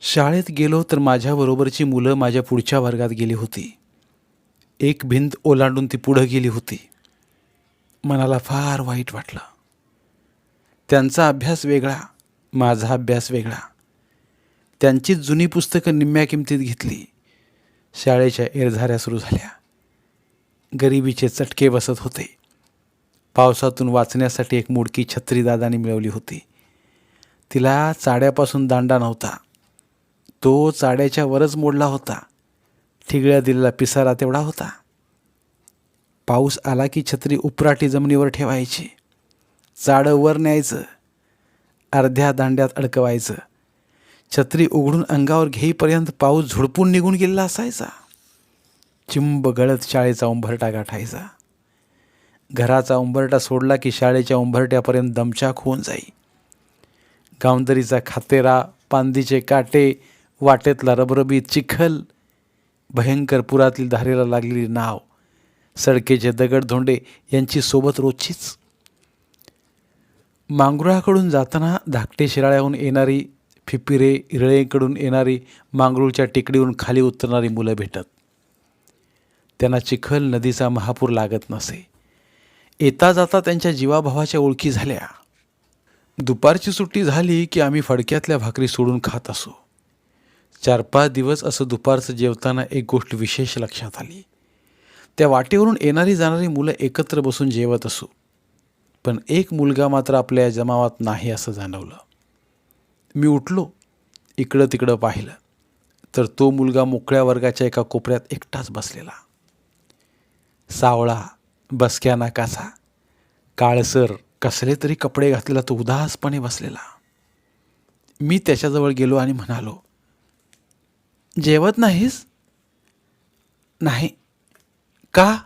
शाळेत गेलो तर माझ्याबरोबरची मुलं माझ्या पुढच्या वर्गात गेली होती. एक भिंत ओलांडून ती पुढं गेली होती. मनाला फार वाईट वाटलं. त्यांचा अभ्यास वेगळा माझा अभ्यास वेगळा. त्यांचीच जुनी पुस्तकं निम्म्या किमतीत घेतली. शाळेच्या एरझाऱ्या सुरू झाल्या. गरिबीचे चटके बसत होते. पावसातून वाचण्यासाठी एक मुडकी छत्री दादानी मिळवली होती. तिला चाड्यापासून दांडा नव्हता. तो चाड्याच्या वरच मोडला होता. ठिगळ्या दिलेला पिसारा तेवढा होता. पाऊस आला की छत्री उपराटी जमिनीवर ठेवायची. चाडं वर न्यायचं. अर्ध्या दांड्यात अडकवायचं. छत्री उघडून अंगावर घेईपर्यंत पाऊस झुडपून निघून गेलेला असायचा. चिंब गळत शाळेचा उंबरटा गाठायचा. घराचा उंबरटा सोडला की शाळेच्या उंबरट्यापर्यंत दमछाक होऊन जाई. गावंदरीचा खातेरा पांदीचे काटे वाटेतला रबरबी चिखल भयंकर पुरातील धारेला लागलेली नाव सडकेचे दगडधोंडे यांची सोबत रोजचीच. मांगरुळाकडून जाताना धाकटे शिराळ्याहून येणारी फिपिरे इरळेकडून येणारी मांगरूळच्या टेकडीवरून खाली उतरणारी मुलं भेटत. त्यांना चिखल नदीचा महापूर लागत नसे. येता जाता त्यांच्या जीवाभावाच्या ओळखी झाल्या. दुपारची सुट्टी झाली की आम्ही फडक्यातल्या भाकरी सोडून खात असू. चार पाच दिवस असं दुपारचं जेवताना एक गोष्ट विशेष लक्षात आली. त्या वाटेवरून येणारी जाणारी मुलं एकत्र बसून जेवत असू. पण एक मुलगा मात्र आपल्या जमावात नाही असं जाणवलं. मी उठलो इकडं तिकडं पाहिलं तर तो मुलगा मोकळ्या वर्गाच्या एका कोपऱ्यात एकटाच बसलेला. सावळा बसक्या नाकाचा काळसर कसले तरी कपडे घातलेला तो उदासपणे बसलेला. मी त्याच्याजवळ गेलो आणि म्हणालो जेवत नाहीस? नाही. का?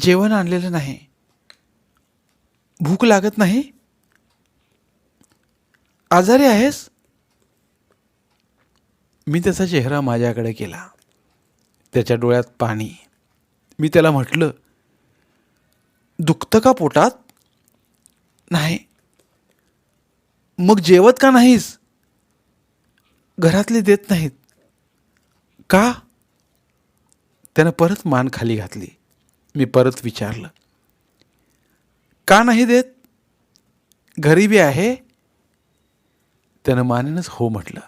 जेवण आणलेलं नाही. भूक लागत नाही? आजारी आहेस? मी त्याचा चेहरा माझ्याकडे केला. त्याच्या डोळ्यात पाणी. मी त्याला म्हटलं दुखतं का पोटात? नाही. मग जेवत का नाहीस? घरातले देत नाहीत. का? त्यानं परत मान खाली घातली. मी परत विचारलं. का नाही देत? गरिबी आहे? त्यानं मानेनंच हो म्हटलं.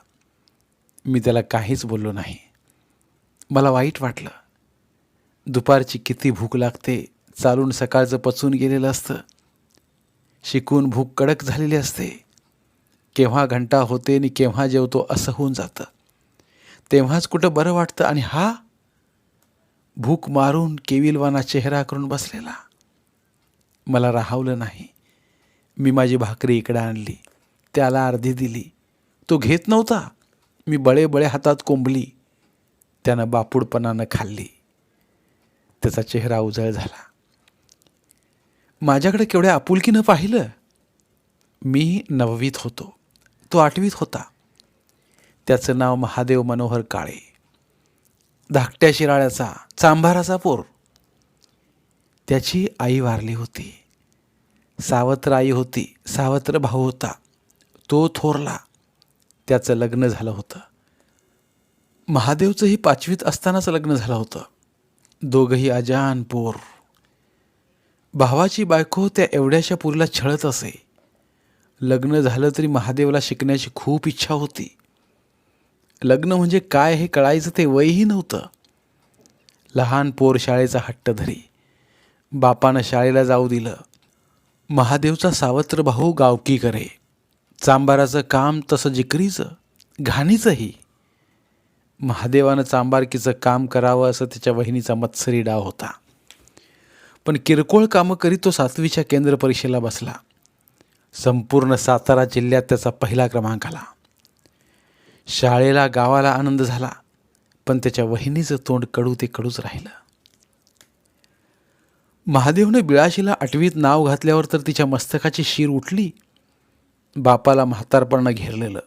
मी त्याला काहीच बोललो नाही. मला वाईट वाटलं. दुपारची किती भूक लागते चालून सकाळचं पचून गेलेलं असतं. शिकून भूक कडक झालेली असते. केव्हा घंटा होते आणि केव्हा जेवतो असं होऊन जातं. तेव्हाच कुठं बरं वाटतं आणि हा भूक मारून केविलवाना चेहरा करून बसलेला. मला राहावलं नाही. मी माझी भाकरी इकडं आणली. त्याला अर्धी दिली. तो घेत नव्हता. मी बळे बळे हातात कोंबली. त्यानं बापूडपणानं खाल्ली. त्याचा चेहरा उजळ झाला. माझ्याकडे केवढ्या आपुलकीनं पाहिलं. मी नववीत होतो. तो आठवीत होता. त्याचं नाव महादेव मनोहर काळे. धाकट्या शिराळ्याचा चांभाराचा पोर. त्याची आई वारली होती. सावत्र आई होती सावत्र भाऊ होता. तो थोरला. त्याचं लग्न झालं होतं. महादेवचंही पाचवीत असतानाच लग्न झालं होतं. दोघंही अजान पोर. भावाची बायको त्या एवढ्याशा पुरीला छळत असे. लग्न झालं तरी महादेवला शिकण्याची खूप इच्छा होती. लग्न म्हणजे काय हे कळायचं ते वयही नव्हतं. लहान पोर शाळेचा हट्ट धरी बापानं शाळेला जाऊ दिलं. महादेवचा सावत्र भाऊ गावकी करे चांबाराचं काम तसं जिकरीचं घाणीचंही. महादेवानं चांबारकीचं काम करावं असं त्याच्या वहिनीचा मत्सरी डाव होता. पण किरकोळ कामं करीत तो सातवीच्या केंद्र परीक्षेला बसला. संपूर्ण सातारा जिल्ह्यात त्याचा पहिला क्रमांक आला. शाळेला गावाला आनंद झाला पण त्याच्या वहिनीचं तोंड कडू ते कडूच राहिलं. महादेवनं बिळाशीला आठवीत नाव घातल्यावर तर तिच्या मस्तकाची शीर उठली. बापाला म्हातारपणानं घेरलेलं.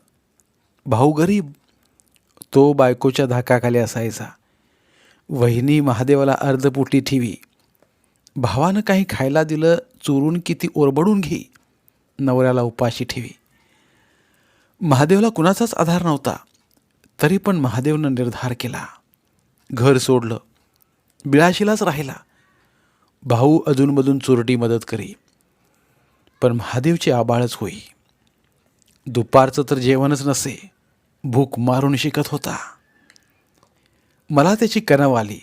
भाऊ गरीब तो बायकोच्या धाकाखाली असायचा. वहिनी महादेवाला अर्धपोटी ठेवी. भावानं काही खायला दिलं चोरून किती ओरबडून घे. नवऱ्याला उपाशी ठेवी. महादेवला कुणाचाच आधार नव्हता तरी पण महादेवनं निर्धार केला. घर सोडलं बिळाशीलाच राहिला. भाऊ अजूनमधून चोरटी मदत करी पण महादेवची आबाळच होई. दुपारचं तर जेवणच नसे भूक मारून शिकत होता. मला त्याची कणव आली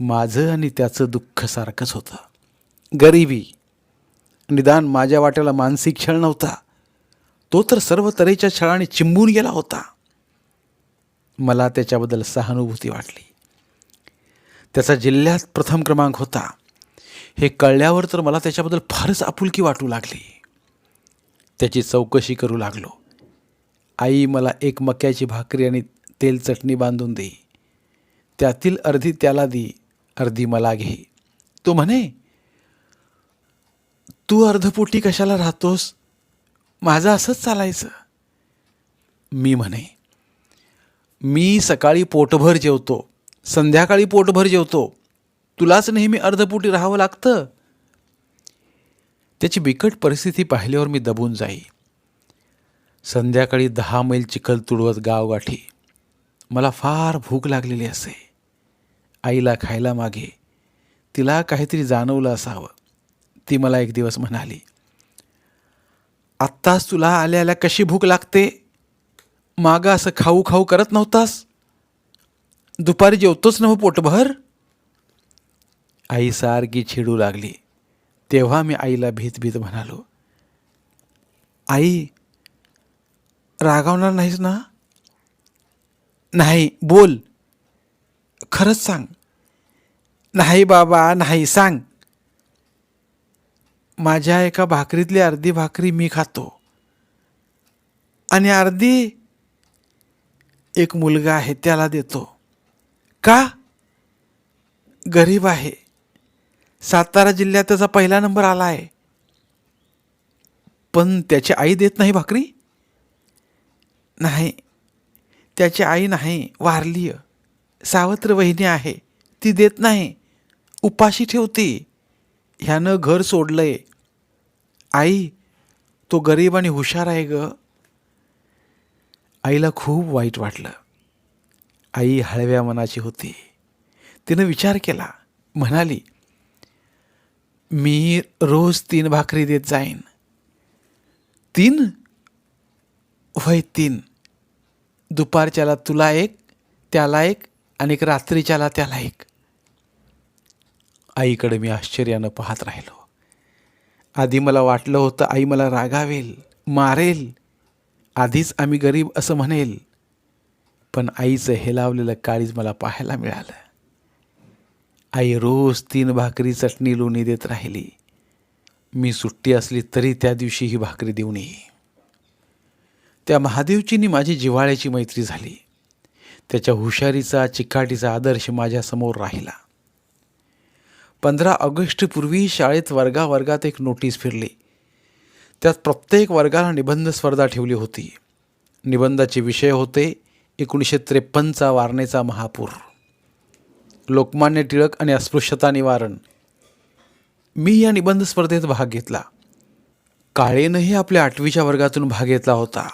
माझं आणि त्याचं दुःख सारखंच होतं. गरिबी निदान माझ्या वाट्याला मानसिक छळ नव्हता. तो तर सर्व तऱ्हेच्या छळाने चिंबून गेला होता. मला त्याच्याबद्दल सहानुभूती वाटली. त्याचा जिल्ह्यात प्रथम क्रमांक होता. हे कळल्यावर तर मला त्याच्याबद्दल फारच आपुलकी वाटू लागली. त्याची चौकशी करू लागलो. आई मला एक मक्याची भाकरी आणि तेल चटणी बांधून दे. त्यातील अर्धी त्याला दे अर्धी मला घे. तो म्हणे तू अर्धपोटी कशाला राहतोस? माझं असंच चालायचं. मी म्हणे मी सकाळी पोटभर जेवतो संध्याकाळी पोटभर जेवतो. तुलाच नेहमी अर्धपोटी राहावं लागतं. त्याची बिकट परिस्थिती पाहिल्यावर मी दबून जाई. संध्याकाळी दहा मैल चिखल तुडवत गावगाठी. मला फार भूक लागलेली असे. आईला खायला मागे. तिला काहीतरी जाणवलं असावं. ती मला एक दिवस म्हणाली आत्ताच तुला आल्या आल्या कशी भूक लागते? मागं असं खाऊ खाऊ करत नव्हतास? दुपारी जेवतोच ना पोटभर? आई सारखी छिडू लागली. तेव्हा मी आईला भीत भीत म्हणालो आई रागावणार नाहीस ना? नाही बोल. खरंच सांग. नाही बाबा नाही सांग. माझ्या एका भाकरीतली अर्धी भाकरी मी खातो. आणि अर्धी एक मुलगा आहे त्याला देतो. का? गरीब आहे. सातारा जिल्ह्यात त्याचा पहिला नंबर आला आहे. पण त्याची आई देत नाही भाकरी? नाही. त्याची आई नाही वारली सावत्र वहिनी आहे. ती देत नाही. उपाशी ठेवते. ह्यानं घर सोडलंय. आई तो गरीब आणि हुशार आहे ग. आईला खूप वाईट वाटलं. आई हळव्या मनाची होती. तिनं विचार केला. म्हणाली मी रोज तीन भाकरी देत जाईन. तीन? होय तीन. दुपारच्याला तुला एक त्याला एक आणि रात्रीच्याला त्याला एक. आईकडे मी आश्चर्यानं पाहत राहिलो. आधी मला वाटलं होतं आई मला रागावेल मारेल. आधीच आम्ही गरीब असं म्हणेल. पण आईचं हेलावलेलं काळीज मला पाहायला मिळालं. आई रोज तीन भाकरी चटणी लोणी देत राहिली. मी सुट्टी असली तरी त्या दिवशी ही भाकरी देऊन नये त्या महादेवचीनी माझी जिव्हाळ्याची मैत्री झाली. त्याच्या हुशारीचा चिकाटीचा आदर्श माझ्यासमोर राहिला. पंधरा ऑगस्टपूर्वी शाळेत वर्गावर्गात एक नोटीस फिरली. त्यात प्रत्येक वर्गाला निबंध स्पर्धा ठेवली होती. निबंधाचे विषय होते एकोणीसशे त्रेपन्नचा वारणेचा महापूर. लोकमान्य टिळक आणि अस्पृश्यता निवारण. मी या निबंध स्पर्धेत भाग घेतला. काळेनंही आपल्या आठवीच्या वर्गातून भाग घेतला होता.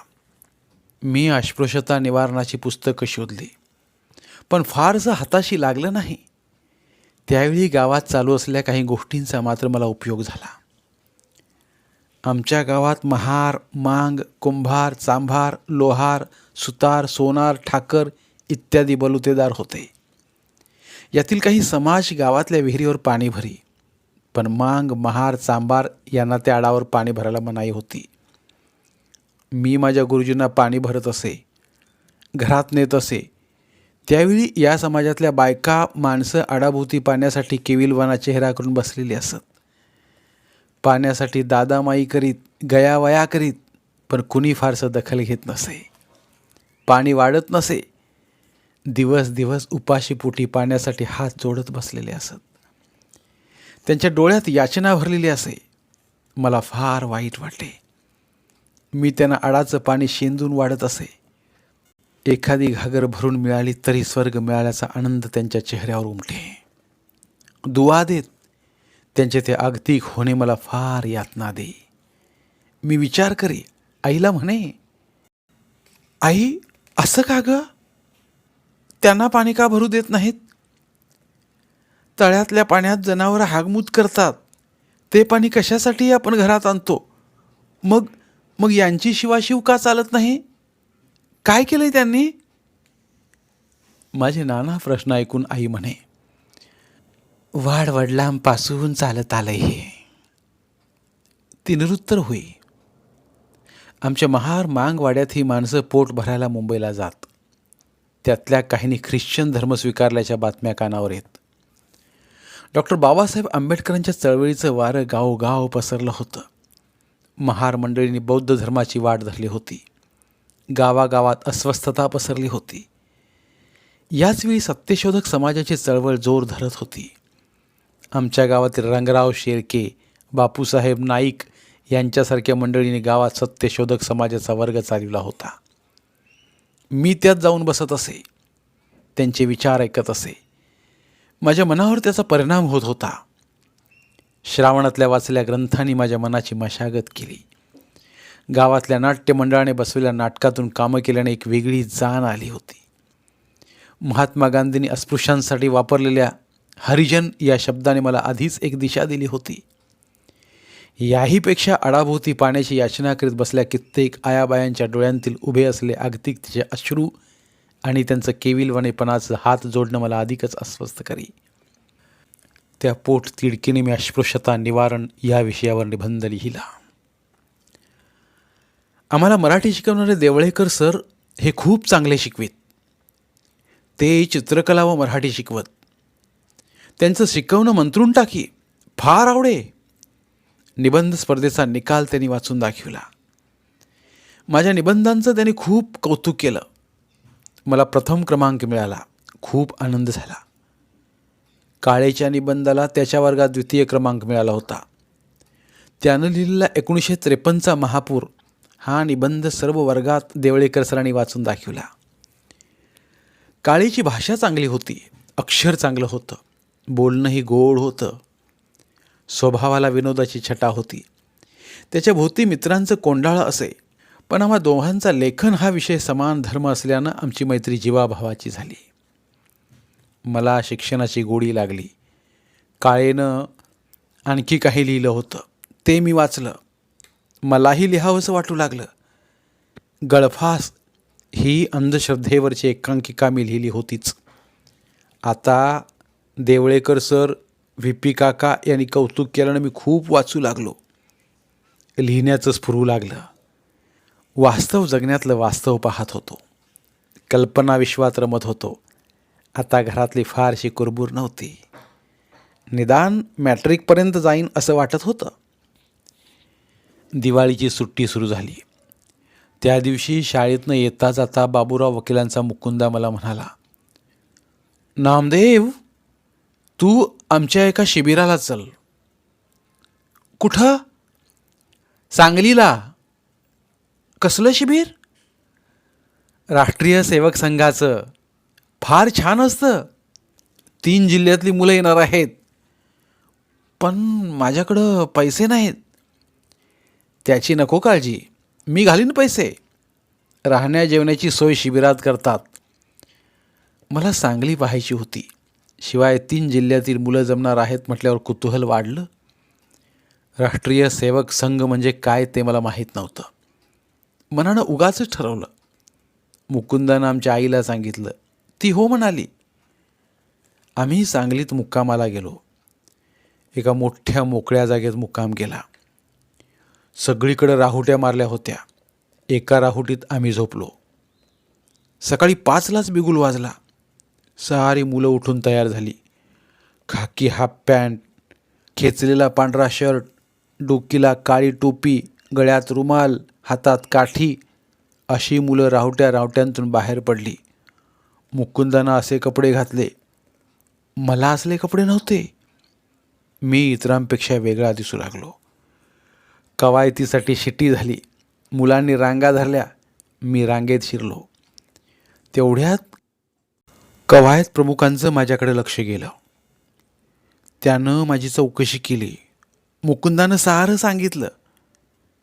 मी अस्पृश्यता निवारणाची पुस्तकं शोधली. पण फारसं हाताशी लागलं नाही. त्यावेळी गावात चालू असलेल्या काही गोष्टींचा मात्र मला उपयोग झाला. आमच्या गावात महार मांग कुंभार चांभार लोहार सुतार सोनार ठाकर इत्यादी बलुतेदार होते. यातील काही समाज गावातल्या विहिरीवर पाणी भरी पण मांग महार चांभार यांना त्या आडावर पाणी भरायला मनाई होती. मी माझ्या गुरुजींना पाणी भरत असे घरात नेत असे त्यावेळी या समाजातल्या बायका माणसं आडाभोवती पाण्यासाठी केविलवाना चेहरा करून बसलेली असत. पाण्यासाठी दादामाई करीत गयावया करीत पण कुणी फारसं दखल घेत नसे. पाणी वाढत नसे. दिवस दिवस उपाशीपोटी पाण्यासाठी हात जोडत बसलेले असत. त्यांच्या डोळ्यात याचना भरलेली असे. मला फार वाईट वाटले. मी त्यांना अडाचं पाणी शेंदून वाढत असे. एखादी घागर भरून मिळाली तरी स्वर्ग मिळाल्याचा आनंद त्यांच्या चेहऱ्यावर उमटे. दुवा देत. त्यांचे ते आगतिक होणे मला फार यातना दे. मी विचार करी आईला म्हणे आई असं का ग? त्यांना पाणी का भरू देत नाहीत? तळ्यातल्या पाण्यात जनावरं हागमूत करतात. ते पाणी कशासाठी आपण घरात आणतो? मग मग यांची शिवाशिव का चालत नाही? काय केलंय त्यांनी? माझे नाना प्रश्न ऐकून आई म्हणे वाडवडिलांपासून चालत आलंय हे. ती निरुत्तर होई. आमच्या महार मांगवाड्यात ही माणसं पोट भरायला मुंबईला जात. त्यातल्या काहींनी ख्रिश्चन धर्म स्वीकारल्याच्या बातम्या कानावर येत. डॉक्टर बाबासाहेब आंबेडकरांच्या चळवळीचं वारं गावोगाव पसरलं होतं. महार मंडळींनी बौद्ध धर्माची वाट धरली होती. गावागावात अस्वस्थता पसरली होती. याचवेळी सत्यशोधक समाजाची चळवळ जोर धरत होती. आमच्या गावातील रंगराव शेळके बापूसाहेब नाईक यांच्यासारख्या मंडळींनी गावात सत्यशोधक समाजाचा वर्ग चालविला होता. मी त्यात जाऊन बसत असे. त्यांचे विचार ऐकत असे. माझ्या मनावर त्याचा परिणाम होत होता. श्रावणातल्या वाचल्या ग्रंथांनी माझ्या मनाची मशागत केली. गावातल्या नाट्यमंडळाने बसवलेल्या नाटकातून कामं केल्याने एक वेगळी जाण आली होती. महात्मा गांधींनी अस्पृश्यांसाठी वापरलेल्या हरिजन या शब्दाने मला आधीच एक दिशा दिली होती. याहीपेक्षा अडाभोवती पाण्याची याचना करीत बसल्या कित्येक आयाबायांच्या डोळ्यांतील उभे असले आगतिक तिचे अश्रू आणि त्यांचं केविलवाणेपणाचं हात जोडणं मला अधिकच अस्वस्थ करी. त्या पोट तिडकीने मी अस्पृश्यता निवारण या विषयावर निबंध लिहिला. आम्हाला मराठी शिकवणारे देवळेकर सर हे खूप चांगले शिकवीत. ते चित्रकला व मराठी शिकवत. त्यांचं शिकवणं मंत्रून टाकी फार आवडे. निबंध स्पर्धेचा निकाल त्यांनी वाचून दाखविला. माझ्या निबंधांचं त्यांनी खूप कौतुक केलं. मला प्रथम क्रमांक मिळाला. खूप आनंद झाला. काळेच्या निबंधाला त्याच्या वर्गात द्वितीय क्रमांक मिळाला होता. त्यानं लिहिलेला एकोणीसशे त्रेपन्नचा महापूर हा निबंध सर्व वर्गात देवळेकर सरांनी वाचून दाखवला. काळीची भाषा चांगली होती अक्षर चांगलं होतं बोलणंही गोड होतं. स्वभावाला विनोदाची छटा होती. त्याच्या भोवती मित्रांचं कोंडाळं असे पण आम्हा दोघांचा लेखन हा विषय समान धर्म असल्यानं आमची मैत्री जीवाभावाची झाली. मला शिक्षणाची गोडी लागली. काळेनं आणखी काही लिहिलं होतं. ते मी वाचलं. मलाही लिहावंसं वाटू लागलं. गळफास ही अंधश्रद्धेवरची एकांकिका मी लिहिली होतीच. आता देवळेकर सर व्ही. पी. काका यांनी कौतुक केल्यानं मी खूप वाचू लागलो. लिहिण्याचं स्फुरू लागलं. वास्तव जगण्यातलं वास्तव पाहत होतो. कल्पना विश्वात रमत होतो. आता घरातली फारशी कुरबूर नव्हती. निदान मॅट्रिकपर्यंत जाईन असं वाटत होतं. दिवाळीची सुट्टी सुरू झाली. त्या दिवशी शाळेतनं येता जाता बाबूराव वकिलांचा मुकुंदा मला म्हणाला नामदेव तू आमच्या एका शिबिराला चल. कुठं? सांगलीला. कसलं शिबिर? राष्ट्रीय सेवक संघाचं. फार छान असतं. तीन जिल्ह्यातली मुलं येणार आहेत. पण माझ्याकडं पैसे नाहीत. त्याची नको काळजी. मी घालीन पैसे. राहण्या जेवण्याची सोय शिबिरात करतात. मला सांगली पाहायची होती. शिवाय तीन जिल्ह्यातील मुलं जमणार आहेत म्हटल्यावर कुतूहल वाढलं. राष्ट्रीय सेवक संघ म्हणजे काय ते मला माहीत नव्हतं. मनानं उगाच ठरवलं. मुकुंदानं आमच्या आईला सांगितलं. ती हो म्हणाली. आम्ही सांगलीत मुक्कामाला गेलो. एका मोठ्या मोकळ्या जागेत मुक्काम केला. सगळीकडे राहुट्या मारल्या होत्या. एका राहुटीत आम्ही झोपलो. सकाळी पाचलाच बिगुल वाजला. सारी मुलं उठून तयार झाली. खाकी हाफ पॅन्ट खेचलेला पांढरा शर्ट डोकीला काळी टोपी गळ्यात रुमाल हातात काठी अशी मुलं राहुट्या रावट्यांतून बाहेर पडली. मुकुंदानं असे कपडे घातले. मला असले कपडे नव्हते. मी इतरांपेक्षा वेगळा दिसू लागलो. कवायतीसाठी शिट्टी झाली. मुलांनी रांगा धरल्या. मी रांगेत शिरलो. तेवढ्यात कवायत प्रमुखांचं माझ्याकडे लक्ष गेलं. त्यानं माझी चौकशी केली. मुकुंदानं सारं सांगितलं.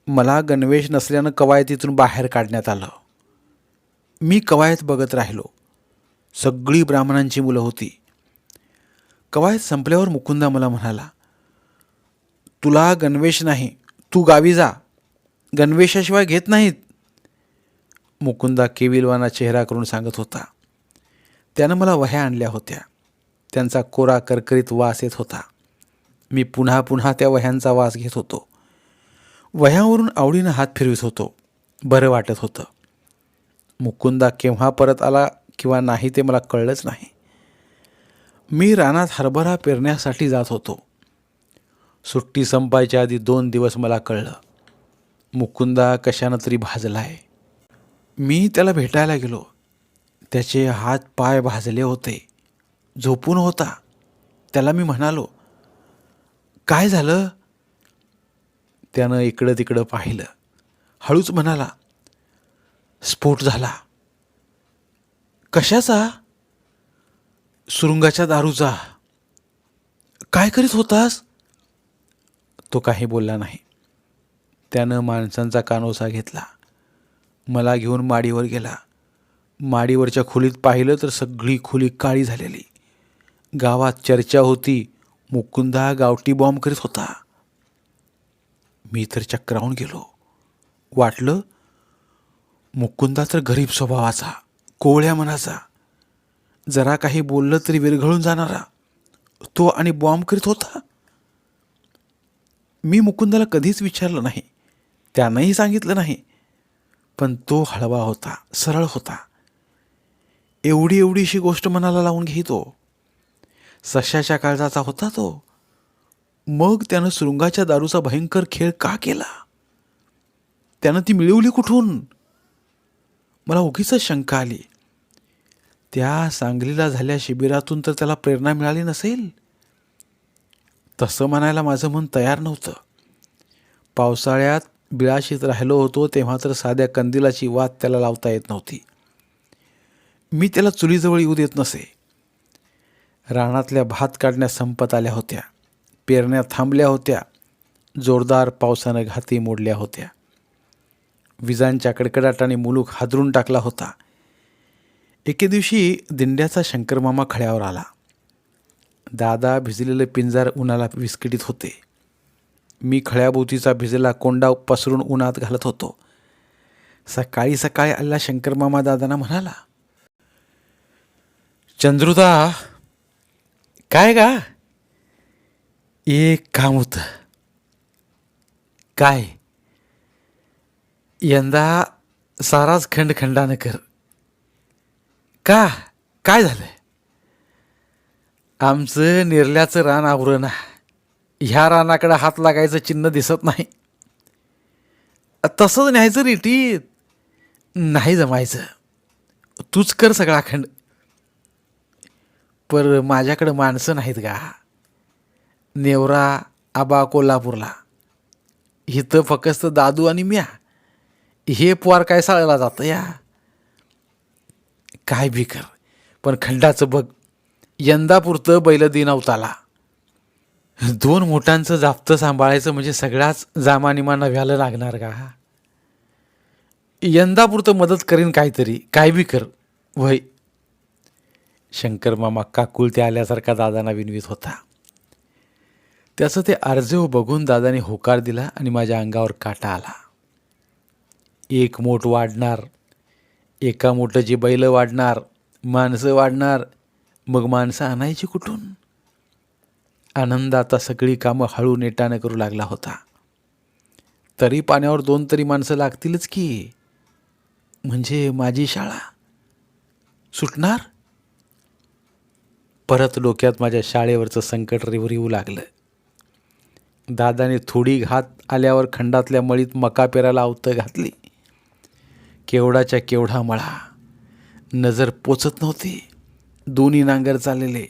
मला गणवेश नसल्यानं कवायतीतून बाहेर काढण्यात आलं. मी कवायत बघत राहिलो. सगळी ब्राह्मणांची मुलं होती. कवायत संपल्यावर मुकुंदा मला म्हणाला तुला गणवेश नाही तू गावी जा. गणवेशाशिवाय घेत नाहीत. मुकुंदा केविलवाना चेहरा करून सांगत होता. त्यानं मला वह्या आणल्या होत्या. त्यांचा कोरा करकरीत वास येत होता. मी पुन्हा पुन्हा त्या वह्यांचा वास घेत होतो. वह्यावरून आवडीनं हात फिरवित होतो. बरं वाटत होतं. मुकुंदा केव्हा परत आला किंवा नाही ते मला कळलंच नाही. मी रानात हरभरा पेरण्यासाठी जात होतो. सुट्टी संपायच्या आधी दोन दिवस मला कळलं. मुकुंदा कशानं तरी भाजलाय. मी त्याला भेटायला गेलो. त्याचे हात पाय भाजले होते. झोपून होता. त्याला मी म्हणालो काय झालं? त्यानं इकडं तिकडं पाहिलं. हळूच म्हणाला स्फोट झाला. कशाचा? सुरुंगाच्या दारूचा. काय करीत होतास? तो काही बोलला नाही. त्यानं माणसांचा कानोसा घेतला. मला घेऊन माडीवर गेला. माडीवरच्या खोलीत पाहिलं तर सगळी खोली काळी झालेली. गावात चर्चा होती. मुकुंदा गावठी बॉम्ब करीत होता. मी तर चक्रावून गेलो. वाटलं मुकुंदा तर गरीब स्वभावाचा कोवळ्या मनाचा. जरा काही बोललं तरी विरघळून जाणारा. तो आणि बॉम्ब करीत होता. मी मुकुंदाला कधीच विचारलं नाही. त्यानंही सांगितलं नाही. पण तो हळवा होता सरळ होता. एवढी एवढीशी गोष्ट मनाला लावून घेतो. सशाच्या काळजाचा होता तो. मग त्यानं शृंगाच्या दारूचा भयंकर खेळ का केला? त्यानं ती मिळवली कुठून? मला उगीच शंका आली. त्या सांगलीला झाल्या शिबिरातून तर त्याला प्रेरणा मिळाली नसेल? तसं म्हणायला माझं मन तयार नव्हतं. पावसाळ्यात बिळाशीत राहिलो होतो तेव्हा तर साध्या कंदिलाची वात त्याला लावता येत नव्हती. मी त्याला चुलीजवळ येऊ देत नसे. रानातल्या भात काढण्या संपत आल्या होत्या. पेरण्या थांबल्या होत्या. जोरदार पावसानं घाती मोडल्या होत्या. विजांच्या कडकडाटाने मुलूक हादरून टाकला होता. एके दिवशी दिंड्याचा शंकरमामा खड्यावर आला. दादा भिजलेले पिंजार उन्हाला विस्किटीत होते. मी खळ्याभोवतीचा भिजलेला कोंडा पसरून उन्हात घालत होतो. सकाळी सकाळी आलेला शंकरमामा दादांना म्हणाला चंद्रुदा काय का एक काम होतं. काय? यंदा साराच खंड खंडानं कर. का? काय झालं आमचं निर्ल्याचं रान आवरण. ह्या रानाकडं हात लागायचं चिन्ह दिसत नाही. तसंच न्यायचं रिटीत नाही जमायचं. तूच कर सगळा खंड. पर माझ्याकडं माणसं नाहीत का नेवरा आबा कोल्हापूरला. इथं फक्त दादू आणि म्या. हे पोर काय साळला जातं या? काय बी कर पण खंडाचं बघ. यंदापुरतं बैल दिनावताला दोन मोठांचं जापतं सांभाळायचं म्हणजे सगळ्याच जामानिमा नव्याला लागणार का? यंदापुरतं मदत करीन काहीतरी काय बी कर. वय शंकर मामा काकुलते आल्यासारखा दादांना विनवीत होता. त्याचं ते अर्जव बघून दादाने होकार दिला आणि माझ्या अंगावर काटा आला. एक मोठ वाढणार एका मोठं बैलं वाढणार माणसं वाढणार मग माणसं आणायची कुठून? आनंद आता सगळी कामं हळू नेटानं करू लागला होता. तरी पाण्यावर दोन तरी माणसं लागतीलच की. म्हणजे माझी शाळा? सुटणार? परत डोक्यात माझ्या शाळेवरचं संकट रिवर येऊ लागलं. दादाने थोडी घात आल्यावर खंडातल्या मळीत मका पेराला अवतं घातली. केवढाच्या केवढा मळा. नजर पोचत नव्हती. दोन्ही नांगर चाललेले.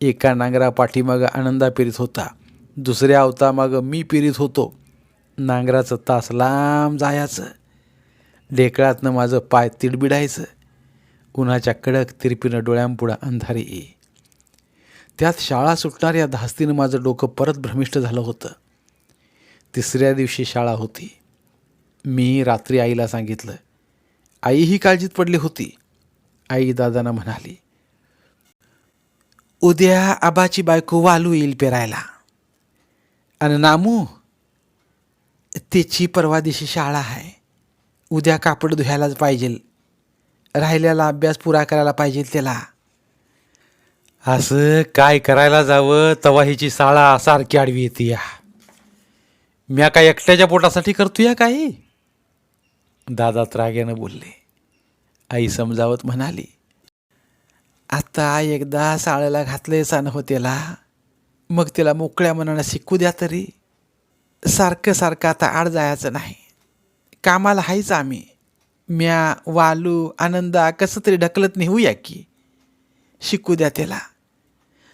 एका नांगरा पाठीमागं आनंदा पेरीत होता. दुसऱ्या अवतामागं मी पेरीत होतो. नांगराचं तास लांब जायचं. ढेकळातनं माझं पाय तिडबिडायचं. उन्हाच्या कडक तिरपीनं डोळ्यांपुढं अंधारी. ये त्यात शाळा सुटणाऱ्या धास्तीनं माझं डोकं परत भ्रमिष्ट झालं होतं. तिसऱ्या दिवशी शाळा होती. मी रात्री आईला सांगितलं आईही काळजीत पडली होती. आई दादांना म्हणाली उद्या आबाची बायको वालू येईल पेरायला. आणि नामू त्याची परवा दिवशी शाळा आहे. उद्या कापड धुवायलाच पाहिजे राहिलेला अभ्यास पुरा करायला पाहिजे त्याला. असं काय करायला जावं तवा हिची शाळा सारखी आडवी येते या. म्या काय एकट्याच्या पोटासाठी करतो या काही. दादा त्राग्यानं बोलले. आई समजावत म्हणाली आता एकदा साळ्याला घातले सण हो त्याला मग त्याला मोकळ्या मनानं शिकू द्या तरी. सारखं सारखं आता आड जायचं नाही. कामाला हायच आम्ही. म्या वालू आनंदा कसं तरी ढकलत नेऊया की. शिकू द्या त्याला.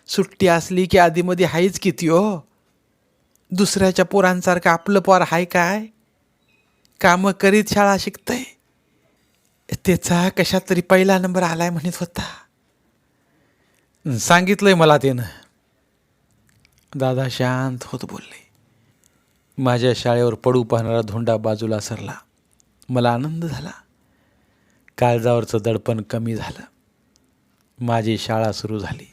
सुट्टी असली की आधीमध्ये हायच किती हो. दुसऱ्याच्या पोरांसारखं आपलं पोर हाय काय? कामं करीत शाळा शिकतंय. त्याचा कशात तरी पहिला नंबर आलाय म्हणत होता. सांगितलंय मला त्यानं. दादा शांत होत बोलले. माझ्या शाळेवर पडू पाहणारा धोंडा बाजूला सरला. मला आनंद झाला. काळजावरचं दडपण कमी झालं. माझी शाळा सुरू झाली.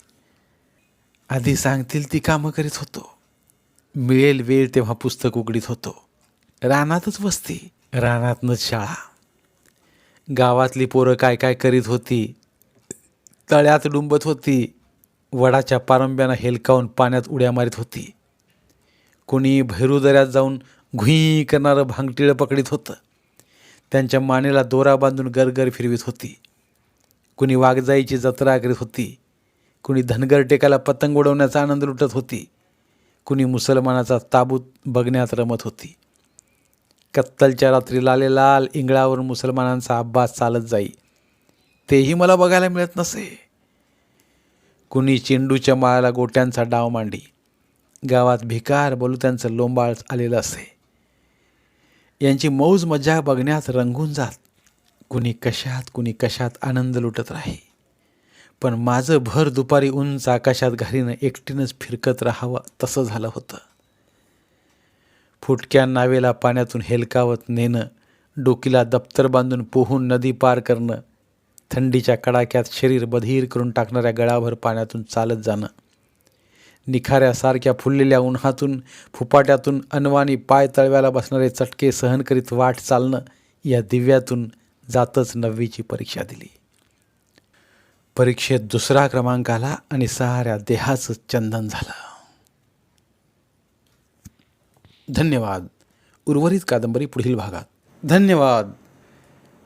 आधी सांगतील ती कामं करीत होतो. मिळेल वेळ तेव्हा पुस्तक उघडीत होतो. रानातच वस्ती रानातनंच शाळा. गावातली पोरं काय काय करीत होती? तळ्यात डुंबत होती. वडाच्या पारंब्यानं हेलकावून पाण्यात उड्या मारीत होती. कोणी भैरूदऱ्यात जाऊन घुई करणारं भांगटिळं पकडीत होतं. त्यांच्या मानेला दोरा बांधून गरगर फिरवीत होती. कुणी वाघजाईची जत्रा करीत होती. कुणी धनगर टेकाला पतंग उडवण्याचा आनंद लुटत होती. कुणी मुसलमानाचा ताबूत बघण्यात रमत होती. कत्तलच्या रात्री लाले लाल इंगळावर मुसलमानांचा अब्बास चालत जाई. तेही मला बघायला मिळत नसे. कुणी चेंडूच्या माळाला गोट्यांचा डाव मांडी. गावात भिकार बलुत्यांचं लोंबाळ आलेलं असे. यांची मौज मजा बघण्यात रंगून जात. कुणी कशात कुणी कशात आनंद लुटत राही. पण माझं भर दुपारी उंच आकाशात घालीनं एकटीनंच फिरकत राहावं तसं झालं होतं. फुटक्या नावेला पाण्यातून हेलकावत नेणं डोकीला दप्तर बांधून पोहून नदी पार करणं थंडीच्या कडाक्यात शरीर बधीर करून टाकणाऱ्या गळाभर पाण्यातून चालत जाणं. निखाऱ्यासारख्या फुललेल्या उन्हातून फुपाट्यातून अनवाणी पाय तळव्याला बसणारे चटके सहन करीत वाट चालणं या दिव्यातून जातच नववीची परीक्षा दिली. परीक्षेत दुसरा क्रमांक आला आणि साऱ्या देहाचं चंदन झालं. धन्यवाद. उर्वरित कादंबरी पुढील भागात. धन्यवाद.